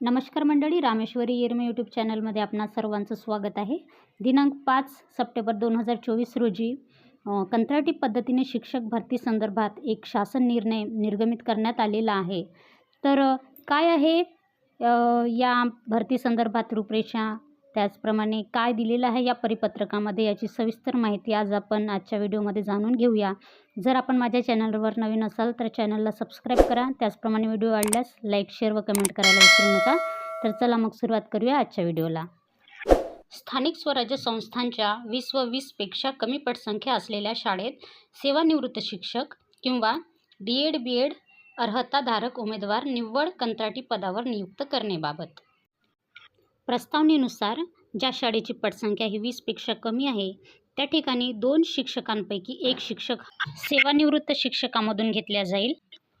नमस्कार मंडळी रामेश्वरी येरमे यूट्यूब चॅनलमध्ये आपणा सर्वांचं स्वागत आहे. दिनांक पाच सप्टेंबर दोन हजार चोवीस रोजी कंत्राटी पद्धतीने शिक्षक भरती संदर्भात एक शासन निर्णय निर्गमित करण्यात आलेला आहे. तर काय आहे या भरती संदर्भात रूपरेषा? त्याचप्रमाणे काय दिलेलं आहे या परिपत्रकामध्ये याची सविस्तर माहिती आज आपण आजच्या व्हिडिओमध्ये जाणून घेऊया. जर आपण माझ्या चॅनलवर नवीन असाल तर चॅनलला सबस्क्राईब करा. त्याचप्रमाणे व्हिडिओ आवडल्यास लाईक शेअर व कमेंट करायला विसरू नका. तर चला मग सुरुवात करूया आजच्या व्हिडिओला. स्थानिक स्वराज्य संस्थांच्या वीस व वीसपेक्षा कमी पटसंख्या असलेल्या शाळेत सेवानिवृत्त शिक्षक किंवा डी एड बी एड अर्हताधारक उमेदवार निव्वळ कंत्राटी पदावर नियुक्त करणेबाबत प्रस्तावनेनुसार ज्या शाळेची पटसंख्या ही वीसपेक्षा कमी आहे त्या ठिकाणी दोन शिक्षकांपैकी एक शिक्षक सेवानिवृत्त शिक्षकामधून घेतल्या जाईल.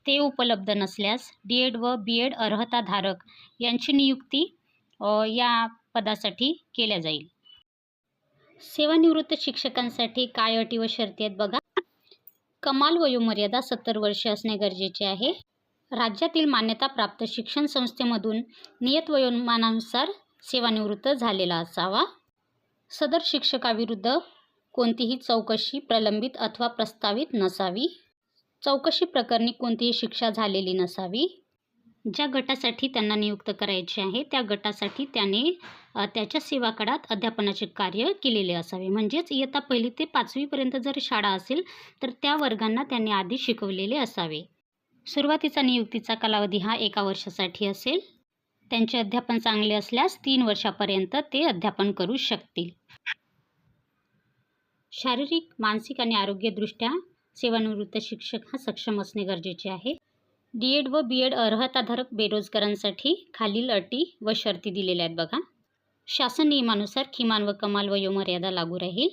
ते उपलब्ध नसल्यास डी एड व बी एड अर्हताधारक यांची नियुक्ती या पदासाठी केल्या जाईल. सेवानिवृत्त शिक्षकांसाठी काय अटी व शर्ती आहेत बघा. कमाल वयोमर्यादा सत्तर वर्षे असणे गरजेचे आहे. राज्यातील मान्यताप्राप्त शिक्षण संस्थेमधून नियत वयोमानानुसार सेवानिवृत्त झालेला असावा. सदर शिक्षकाविरुद्ध कोणतीही चौकशी प्रलंबित अथवा प्रस्तावित नसावी. चौकशी प्रकरणी कोणतीही शिक्षा झालेली नसावी. ज्या गटासाठी त्यांना नियुक्त करायचे आहे त्या गटासाठी त्याने त्याच्या सेवाकाळात अध्यापनाचे कार्य केलेले असावे. म्हणजेच इयत्ता पहिली ते पाचवीपर्यंत जर शाळा असेल तर त्या वर्गांना त्यांनी आधी शिकवलेले असावे. सुरुवातीचा नियुक्तीचा कालावधी हा एका वर्षासाठी असेल. त्यांचे अध्यापन चांगले असल्यास तीन वर्षापर्यंत ते अध्यापन करू शकतील. शारीरिक मानसिक आणि आरोग्यदृष्ट्या सेवानिवृत्त शिक्षक हा सक्षम असणे गरजेचे आहे. डी एड व बी एड अर्हताधारक बेरोजगारांसाठी खालील अटी व शर्ती दिलेल्या आहेत बघा. शासन नियमानुसार किमान व कमाल वयोमर्यादा लागू राहील.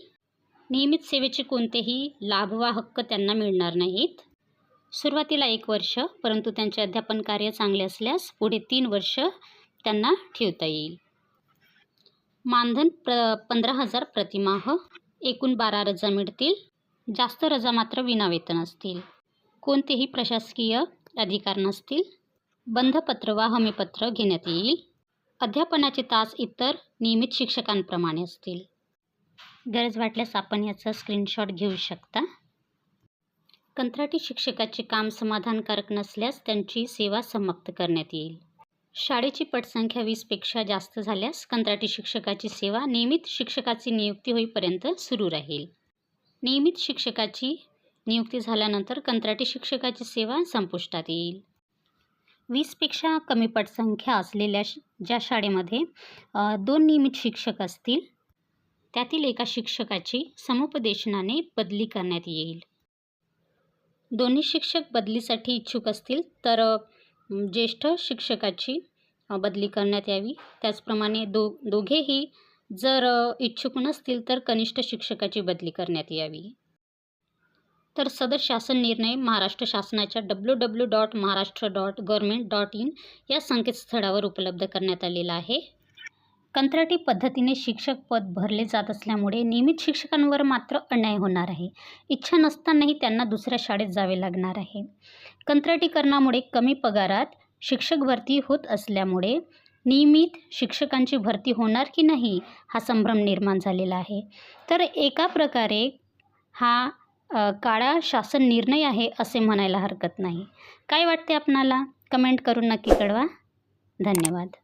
नियमित सेवेचे कोणतेही लाभ वा हक्क त्यांना मिळणार नाहीत. सुरुवातीला एक वर्ष परंतु त्यांचे अध्यापन कार्य चांगले असल्यास पुढे तीन वर्ष त्यांना ठेवता येईल. मानधन प्र पंधरा हजार प्रतिमाह एकूण बारा रजा मिळतील. जास्त रजा मात्र विनावेतन असतील. कोणतेही प्रशासकीय अधिकार नसतील. बंधपत्र वा हमीपत्र घेण्यात येईल. अध्यापनाचे तास इतर नियमित शिक्षकांप्रमाणे असतील. गरज वाटल्यास आपण याचा स्क्रीनशॉट घेऊ शकता. कंत्राटी शिक्षकाचे काम समाधानकारक नसल्यास त्यांची सेवा समाप्त करण्यात येईल. शाळेची पटसंख्या वीसपेक्षा जास्त झाल्यास कंत्राटी शिक्षकाची सेवा नियमित शिक्षकाची नियुक्ती होईपर्यंत सुरू राहील. नियमित शिक्षकाची नियुक्ती झाल्यानंतर कंत्राटी शिक्षकाची सेवा संपुष्टात येईल. वीसपेक्षा कमी पटसंख्या असलेल्या ज्या शाळेमध्ये दोन नियमित शिक्षक असतील त्यातील एका शिक्षकाची समुपदेशनाने बदली करण्यात येईल. दोन्ही शिक्षक बदलीसाठी इच्छुक असतील तर ज्येष्ठ शिक्षकाची बदली करण्यात यावी. त्याचप्रमाणे दो दोघेही जर इच्छुक नसतील तर कनिष्ठ शिक्षकाची बदली करण्यात यावी. तर सदर शासन निर्णय महाराष्ट्र शासनाच्या W W dot Maharashtra dot government dot in या संकेतस्थळावर उपलब्ध करण्यात आलेला आहे. कंत्राटी पद्धतीने शिक्षक पद भरले जात असल्यामुळे नियमित शिक्षकांवर मात्र अन्याय होणार आहे. इच्छा नसतानाही त्यांना दुसऱ्या शाळेत जावे लागणार आहे. कंत्राटीकरणामुळे कमी पगारात शिक्षक भरती होत असल्यामुळे नियमित शिक्षकांची भरती होणार की नाही हा संभ्रम निर्माण झालेला आहे. तर एका प्रकारे हा काळा शासन निर्णय आहे असे म्हणायला हरकत नाही. काय वाटते आपणाला? कमेंट करून नक्की कळवा. धन्यवाद.